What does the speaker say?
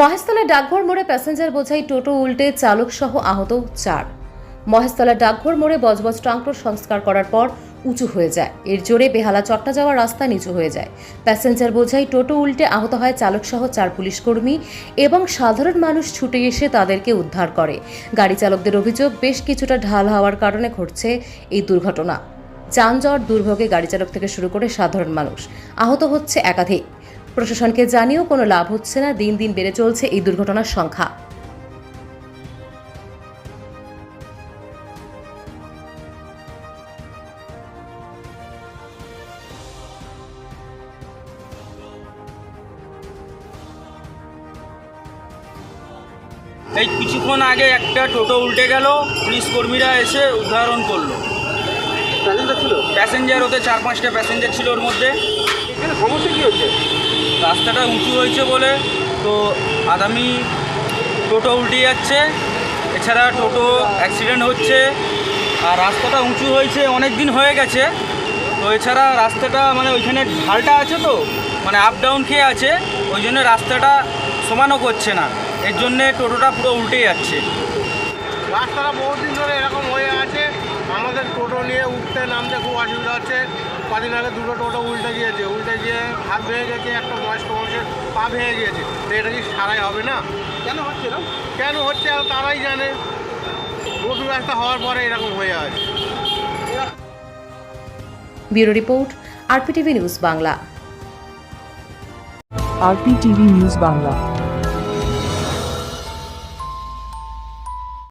মহেশতলা ডাকঘর মোড়ে প্যাসেঞ্জার বোঝাই টোটো উল্টে চালক সহ আহত চার। মহেশতলা ডাকঘর মোড়ে বজবজ ট্রাঙ্কর সংস্কার করার পর উঁচু হয়ে যায়। এর জোরে বেহালা চট্টা যাওয়ার রাস্তা নিচু হয়ে যায়। প্যাসেঞ্জার বোঝাই টোটো উল্টে আহত হয় চালক সহ চার পুলিশ কর্মী এবং সাধারণ মানুষ ছুটে এসে তাদেরকে উদ্ধার করে। গাড়ি চালকদের অভিযোগ, বেশ কিছুটা ঢাল হওয়ার কারণে ঘটছে এই দুর্ঘটনা। যানজট, দুর্ভোগে গাড়ি চালক থেকে শুরু করে সাধারণ মানুষ। আহত হচ্ছে একাধিক। প্রশাসনকে জানিয়েও কোনো লাভ হচ্ছে না দিন দিন বেড়ে চলছে এই দুর্ঘটনার সংখ্যা। এই কিছুক্ষণ আগে একটা টোটো উল্টে গেল পুলিশ কর্মীরা এসে উদ্ধারণ করল। প্যাসেঞ্জার ছিল? প্যাসেঞ্জার ওতে চার পাঁচটা প্যাসেঞ্জার ছিল ওর মধ্যে। এখানে সমস্যা কি হচ্ছে? রাস্তাটা উঁচু হয়েছে বলে তো আগামী টোটো উল্টে যাচ্ছে। এছাড়া টোটো অ্যাক্সিডেন্ট হচ্ছে। আর রাস্তাটা উঁচু হয়েছে, অনেক দিন হয়ে গেছে। তো এছাড়া রাস্তাটা মানে ওইখানে ঢালটা আছে তো মানে আপ ডাউন খেয়ে আছে। ওই জন্য রাস্তাটা সমানও করছে না। এর জন্যে টোটোটা পুরো উল্টে যাচ্ছে। রাস্তাটা বহুদিন ধরে এরকম হয়ে আছে। আমাদের টোটো নিয়ে উঠতে নামতে খুব অসুবিধা হচ্ছে। কদিন আগে দুটো টোটো উল্টে গিয়েছে। গিয়ে হাত ভেঙে গেছে একটা বয়স্ক মানুষের পা ভেঙে গিয়েছে। তো এটা কি সারাই হবে না? কেন হচ্ছে না কেন হচ্ছে আর তারাই জানে। নতুন রাস্তা হওয়ার পরে এরকম হয়ে আছে। Bureau report RPTV news Bangla. RPTV news Bangla.